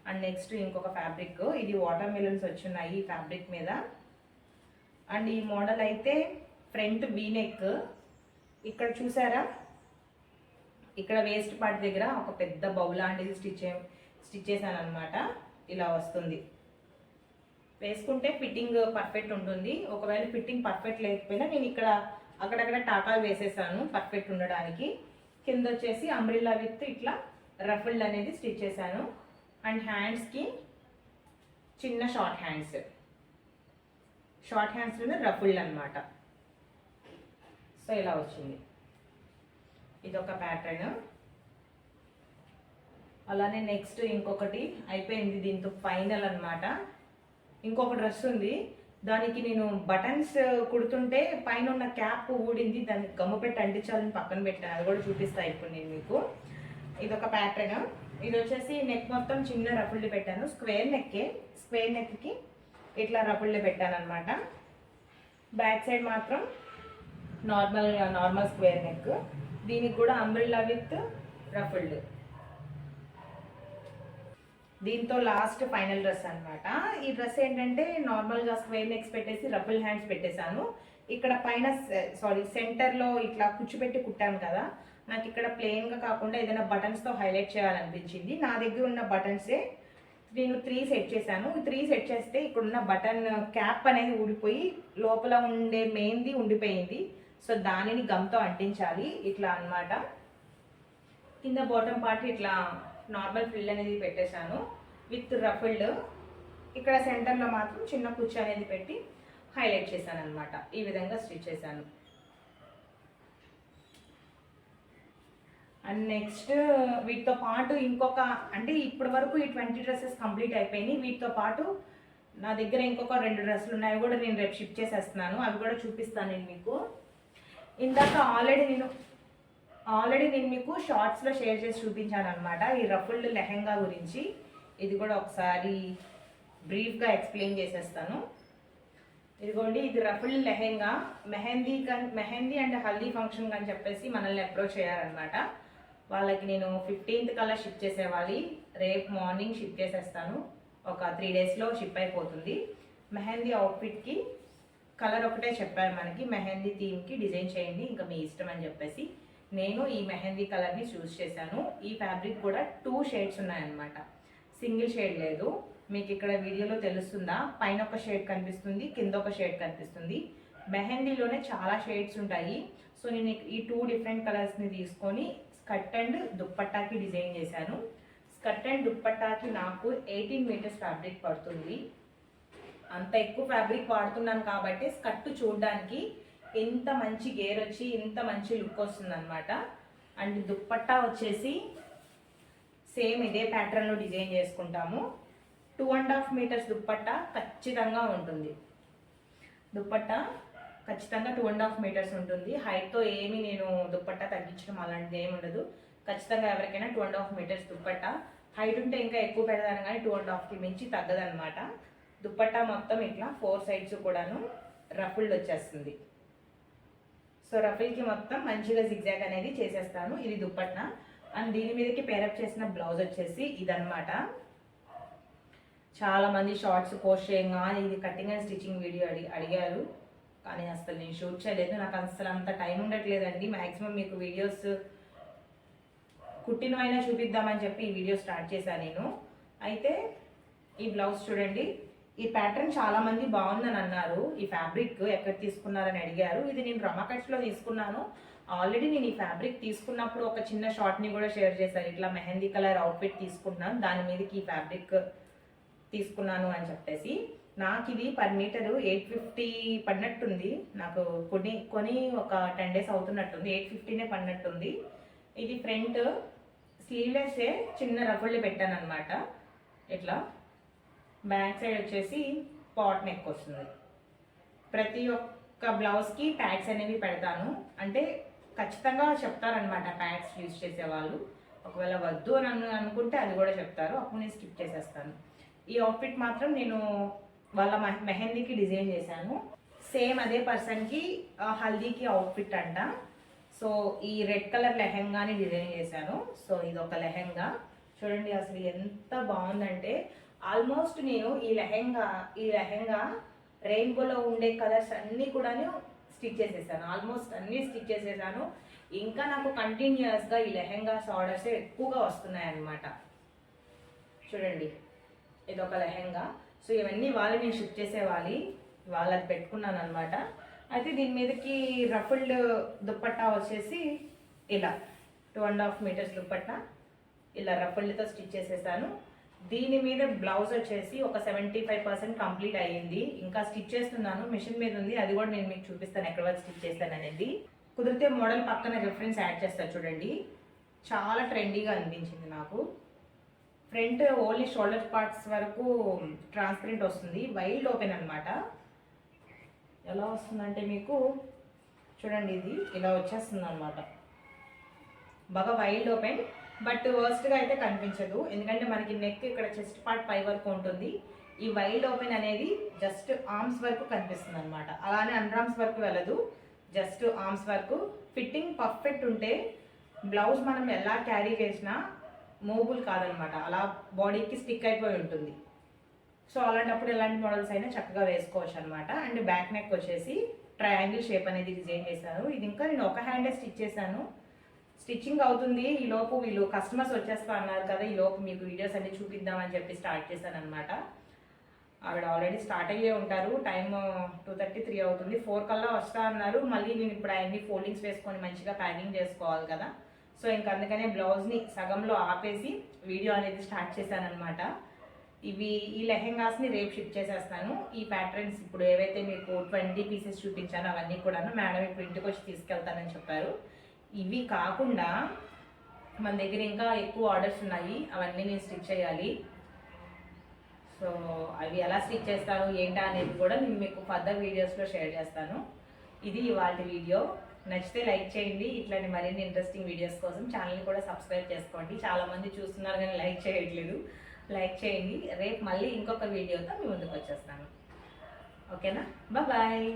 అండ్ నెక్స్ట్ ఇంకొక ఫ్యాబ్రిక్ ఇది వాటర్ మిలన్స్ వచ్చున్నాయి ఈ ఫ్యాబ్రిక్ మీద. అండ్ ఈ మోడల్ అయితే ఫ్రంట్ వీనెక్ ఇక్కడ చూసారా? ఇక్కడ వేస్ట్ పార్ట్ దగ్గర ఒక పెద్ద బౌల్ లాంటిది స్టిచ్ స్టిచ్ చేశాను అనమాట ఇలా వస్తుంది. వేసుకుంటే ఫిట్టింగ్ పర్ఫెక్ట్ ఉంటుంది. ఒకవేళ ఫిట్టింగ్ పర్ఫెక్ట్ లేకపోయినా నేను ఇక్కడ అక్కడక్కడ టాకాలు వేసేసాను పర్ఫెక్ట్ ఉండడానికి. కింద వచ్చేసి అంబ్రిల్లా విత్ ఇట్లా రఫిల్డ్ అనేది స్టిచ్ చేశాను. అండ్ హ్యాండ్స్కి చిన్న షార్ట్ హ్యాండ్స్. షార్ట్ హ్యాండ్స్లోనే రఫుల్డ్ అనమాట సో ఇలా వచ్చింది. ఇదొక ప్యాటర్న్. అలానే నెక్స్ట్ ఇంకొకటి అయిపోయింది దీంతో ఫైనల్ అనమాట ఇంకొక డ్రెస్ ఉంది. దానికి నేను బటన్స్ కుడుతుంటే పైన ఉన్న క్యాప్ ఊడింది. దాన్ని గమ్ము పెట్టి అంటించాలని పక్కన పెట్టాను. అది కూడా చూపిస్తాను ఇప్పుడు నేను మీకు. ఇదొక ప్యాటర్న్. ఇది వచ్చేసి నెక్ మొత్తం చిన్న రఫుల్డ్ పెట్టాను. స్క్వేర్ నెక్కే స్క్వేర్ నెక్కి ఇట్లా రఫుల్డ్ పెట్టాను అనమాట బ్యాక్ సైడ్ మాత్రం నార్మల్ నార్మల్ స్క్వేర్ నెక్ దీనికి కూడా అంబ్రిల్లా విత్ రఫుల్డ్ దీంతో లాస్ట్ ఫైనల్ డ్రెస్ అనమాట ఈ డ్రెస్ ఏంటంటే నార్మల్గా స్క్వేర్ నెక్స్ పెట్టేసి రఫుల్ హ్యాండ్స్ పెట్టేశాను. ఇక్కడ పైన సారీ సెంటర్లో ఇట్లా కూర్చోబెట్టి కుట్టాను కదా. నాకు ఇక్కడ ప్లెయిన్గా కాకుండా ఏదైనా బటన్స్తో హైలైట్ చేయాలనిపించింది. నా దగ్గర ఉన్న బటన్సే నేను త్రీ సెట్ చేశాను. త్రీ సెట్ చేస్తే ఇక్కడున్న బటన్ క్యాప్ అనేది ఊడిపోయి లోపల ఉండే మెయిన్ది ఉండిపోయింది. సో దానిని గమ్తో అంటించాలి. ఇట్లా అన్నమాట. కింద బాటమ్ పార్ట్ ఇట్లా నార్మల్ ఫిల్డ్ అనేది పెట్టేశాను. విత్ రఫిల్డ్ ఇక్కడ సెంటర్లో మాత్రం చిన్న కుచ్చు అనేది పెట్టి హైలైట్ చేశాను అనమాట ఈ విధంగా స్టిచ్ చేశాను. అండ్ నెక్స్ట్ వీటితో పాటు ఇంకొక అంటే ఇప్పటి వరకు ఈ ట్వంటీ డ్రెస్సెస్ కంప్లీట్ అయిపోయినాయి. వీటితో పాటు నా దగ్గర ఇంకొక రెండు డ్రెస్సులు ఉన్నాయి. అవి కూడా నేను రేపు షిఫ్ట్ చేసేస్తున్నాను. అవి కూడా చూపిస్తాను నేను మీకు. ఇందాక ఆల్రెడీ నేను ఆల్రెడీ నేను మీకు షార్ట్స్లో షేర్ చేసి చూపించాను అనమాట ఈ రఫుల్డ్ లెహెంగా గురించి. ఇది కూడా ఒకసారి బ్రీఫ్గా ఎక్స్ప్లెయిన్ చేసేస్తాను. ఇదిగోండి ఇది రఫుల్ లెహెంగా. మెహందీ కన్ మెహందీ అండ్ హల్దీ ఫంక్షన్ అని చెప్పేసి మనల్ని అప్రోచ్ అయ్యారనమాట వాళ్ళకి నేను ఫిఫ్టీన్త్ కల్లా షిప్ చేసేవాలి. రేపు మార్నింగ్ షిప్ చేసేస్తాను. ఒక త్రీ డేస్లో షిప్ అయిపోతుంది. మెహందీ అవుట్ఫిట్కి కలర్ ఒకటే చెప్పారు మనకి. మెహందీ థీమ్కి డిజైన్ చేయండి. ఇంకా మీ ఇష్టం అని చెప్పేసి నేను ఈ మెహందీ కలర్ని చూస్ చేశాను. ఈ ఫ్యాబ్రిక్ కూడా టూ షేడ్స్ ఉన్నాయన్నమాట. సింగిల్ షేడ్ లేదు. మీకు ఇక్కడ వీడియోలో తెలుస్తుందా? పైన ఒక షేడ్ కనిపిస్తుంది కింద ఒక షేడ్ కనిపిస్తుంది. మెహందీలోనే చాలా షేడ్స్ ఉంటాయి. సో నేను ఈ టూ డిఫరెంట్ కలర్స్ని తీసుకొని స్కర్ట్ అండ్ దుప్పట్టాకి డిజైన్ చేశాను. స్కర్ట్ అండ్ దుప్పట్టాకి నాకు ఎయిటీన్ మీటర్స్ ఫ్యాబ్రిక్ పడుతుంది. అంత ఎక్కువ ఫ్యాబ్రిక్ వాడుతున్నాను కాబట్టి స్కర్ట్ చూడడానికి ఎంత మంచి గేర్ వచ్చి ఇంత మంచి లుక్ వస్తుంది అనమాట అండ్ దుప్పట్టా వచ్చేసి సేమ్ ఇదే ప్యాటర్న్లో డిజైన్ చేసుకుంటాము. Two and half metres dupatta ఖచ్చితంగా ఉంటుంది. దుప్పట్టా ఖచ్చితంగా టూ అండ్ హాఫ్ మీటర్స్ ఉంటుంది. హైట్తో ఏమి నేను దుప్పట్టా తగ్గించడం అలాంటిది ఏమి ఉండదు. ఖచ్చితంగా ఎవరికైనా two and half metres dupatta. Height ఉంటే ఇంకా ఎక్కువ పెడతాను కానీ టూ అండ్ హాఫ్కి మించి తగ్గదనమాట దుప్పట్టా మొత్తం ఇట్లా ఫోర్ సైడ్స్ కూడాను రఫుల్డ్ వచ్చేస్తుంది. సో రఫుల్కి మొత్తం మంచిగా జిగ్జాగ్ అనేది చేసేస్తాను. ఇది దుప్పట్న అండ్ దీని మీదకి పేరప్ చేసిన బ్లౌజ్ వచ్చేసి ఇదనమాట చాలా మంది షార్ట్స్ పోస్ట్ చేయంగా ఇది కటింగ్ అండ్ స్టిచ్చింగ్ వీడియో అడిగి అడిగారు. కానీ అసలు నేను షూట్ చేయలేదు. నాకు అసలు అంత టైం ఉండట్లేదండి. మ్యాక్సిమం మీకు వీడియోస్ కుట్టినవైనా చూపిద్దామని చెప్పి ఈ వీడియో స్టార్ట్ చేశాను నేను. అయితే ఈ బ్లౌజ్ చూడండి. ఈ ప్యాటర్న్ చాలామంది బాగుందని అన్నారు. ఈ ఫ్యాబ్రిక్ ఎక్కడ తీసుకున్నారని అడిగారు. ఇది నేను రమాకట్స్లో తీసుకున్నాను. ఆల్రెడీ నేను ఈ ఫ్యాబ్రిక్ తీసుకున్నప్పుడు ఒక చిన్న షార్ట్ని కూడా షేర్ చేశాను ఇట్లా మెహందీ కలర్ అవుట్ఫిట్ తీసుకున్నాను దాని మీదకి ఈ ఫ్యాబ్రిక్ తీసుకున్నాను అని చెప్పేసి. నాకు ఇది పర్ మీటరు ఎయిట్ ఫిఫ్టీ పడినట్టుంది. నాకు కొని కొని ఒక టెన్ డేస్ అవుతున్నట్టుంది. ఎయిట్ ఫిఫ్టీనే పడినట్టుంది. ఇది ఫ్రంట్ స్లీవ్లెస్సే చిన్న రఫుళ్ళు పెట్టాను అనమాట ఇట్లా బ్యాక్ సైడ్ వచ్చేసి పాట్ నెక్ వస్తుంది. ప్రతి ఒక్క బ్లౌజ్కి ప్యాడ్స్ అనేవి పెడతాను. అంటే ఖచ్చితంగా చెప్తారనమాట ప్యాడ్స్ యూజ్ చేసేవాళ్ళు. ఒకవేళ వద్దు అని అనుకుంటే అది కూడా చెప్తారు. అప్పుడు నేను స్కిప్ చేసేస్తాను. ఈ అవుట్ఫిట్ మాత్రం నేను వాళ్ళ మెహందీకి డిజైన్ చేశాను. సేమ్ అదే పర్సన్కి హల్దీకి అవుట్ఫిట్ అంట. సో ఈ రెడ్ కలర్ లెహెంగాని డిజైన్ చేశాను. సో ఇది ఒక లెహెంగా. చూడండి అసలు ఎంత బాగుందంటే ఆల్మోస్ట్ నేను ఈ లెహెంగా ఈ లెహెంగా రెయిన్బోలో ఉండే కలర్స్ అన్నీ కూడాను స్టిచ్ చేసేసాను. ఆల్మోస్ట్ అన్నీ స్టిచ్ చేసేసాను. ఇంకా నాకు కంటిన్యూస్గా ఈ లెహెంగాస్ ఆర్డర్స్ ఎక్కువగా వస్తున్నాయి అన్నమాట చూడండి ఇదొక లెహెంగా. సో ఇవన్నీ వాళ్ళు నేను షిఫ్ట్ చేసేవాలి. వాళ్ళది పెట్టుకున్నాను అనమాట అయితే దీని మీదకి రఫుల్డ్ దుప్పట్టా వచ్చేసి ఇలా two and half metres dupatta ఇలా రఫుల్డ్తో స్టిచ్ చేసేసాను. దీని మీద బ్లౌజ్ వచ్చేసి ఒక సెవెంటీ ఫైవ్ పర్సెంట్ కంప్లీట్ అయ్యింది. ఇంకా స్టిచ్ చేస్తున్నాను. మిషన్ మీద ఉంది. అది కూడా నేను మీకు చూపిస్తాను ఎక్కడ వరకు స్టిచ్ చేస్తాను అనేది. కుదిరితే మోడల్ పక్కన రిఫరెన్స్ యాడ్ చేస్తాను చూడండి. చాలా ట్రెండీగా అనిపించింది నాకు. ఫ్రంట్ ఓన్లీ షోల్డర్ పార్ట్స్ వరకు ట్రాన్స్పరెంట్ వస్తుంది. వైల్డ్ ఓపెన్ అనమాట ఎలా వస్తుందంటే మీకు చూడండి ఇది ఇలా వచ్చేస్తుంది అనమాట బాగా వైల్డ్ ఓపెన్ బట్ వర్స్ట్గా అయితే కనిపించదు. ఎందుకంటే మనకి నెక్ ఇక్కడ చెస్ట్ పార్ట్ పై వరకు ఉంటుంది. ఈ వైల్డ్ ఓపెన్ అనేది జస్ట్ ఆర్మ్స్ వరకు కనిపిస్తుంది అనమాట అలానే అండర్ వరకు వెళ్ళదు. జస్ట్ ఆర్మ్స్ వరకు. ఫిట్టింగ్ పర్ఫెక్ట్ ఉంటే బ్లౌజ్ మనం ఎలా క్యారీ చేసినా మూవబుల్ కాదనమాట. అలా బాడీకి స్టిక్ అయిపోయి ఉంటుంది. సో అలాంటప్పుడు ఎలాంటి మోడల్స్ అయినా చక్కగా వేసుకోవచ్చు అనమాట అండ్ బ్యాక్ నెక్ వచ్చేసి ట్రయాంగిల్ షేప్ అనేది డిజైన్ చేశాను. ఇది ఇంకా నేను ఒక హ్యాండే స్టిచ్ చేశాను. స్టిచ్చింగ్ అవుతుంది. ఈ లోపు వీళ్ళు కస్టమర్స్ వచ్చేస్తా అన్నారు కదా ఈ లోపు మీకు వీడియోస్ అన్ని చూపిద్దామని చెప్పి స్టార్ట్ చేశాను అనమాట ఆవిడ ఆల్రెడీ స్టార్ట్ అయ్యే ఉంటారు. టైం టూ థర్టీ త్రీ అవుతుంది. ఫోర్ కల్లా వస్తా అన్నారు. మళ్ళీ నేను ఇప్పుడు అవన్నీ ఫోల్డింగ్స్ వేసుకొని మంచిగా ప్యాకింగ్ చేసుకోవాలి కదా. సో ఇంకా అందుకనే బ్లౌజ్ని సగంలో ఆపేసి వీడియో అనేది స్టార్ట్ చేశానమాట ఇవి ఈ లెహెంగాస్ని రేపు షిఫ్ట్ చేసేస్తాను. ఈ ప్యాటర్న్స్ ఇప్పుడు ఏవైతే మీకు ట్వంటీ పీసెస్ చూపించానో అవన్నీ కూడాను మేడం ఇప్పుడు ఇంటికి వచ్చి తీసుకెళ్తానని చెప్పారు. ఇవి కాకుండా మన దగ్గర ఇంకా ఎక్కువ ఆర్డర్స్ ఉన్నాయి. అవన్నీ నేను స్టిచ్ చేయాలి. సో అవి ఎలా స్టిచ్ చేస్తాను ఏంటా అనేది కూడా నేను మీకు ఫర్దర్ వీడియోస్లో షేర్ చేస్తాను. ఇది ఇవాళ వీడియో నచ్చితే లైక్ చేయండి. ఇట్లాంటి మరిన్ని ఇంట్రెస్టింగ్ వీడియోస్ కోసం ఛానల్ని కూడా సబ్స్క్రైబ్ చేసుకోండి. చాలామంది చూస్తున్నారు కానీ లైక్ చేయట్లేదు. లైక్ చేయండి. రేపు మళ్ళీ ఇంకొక వీడియోతో మీ ముందుకు వచ్చేస్తాను. ఓకేనా? బాయ్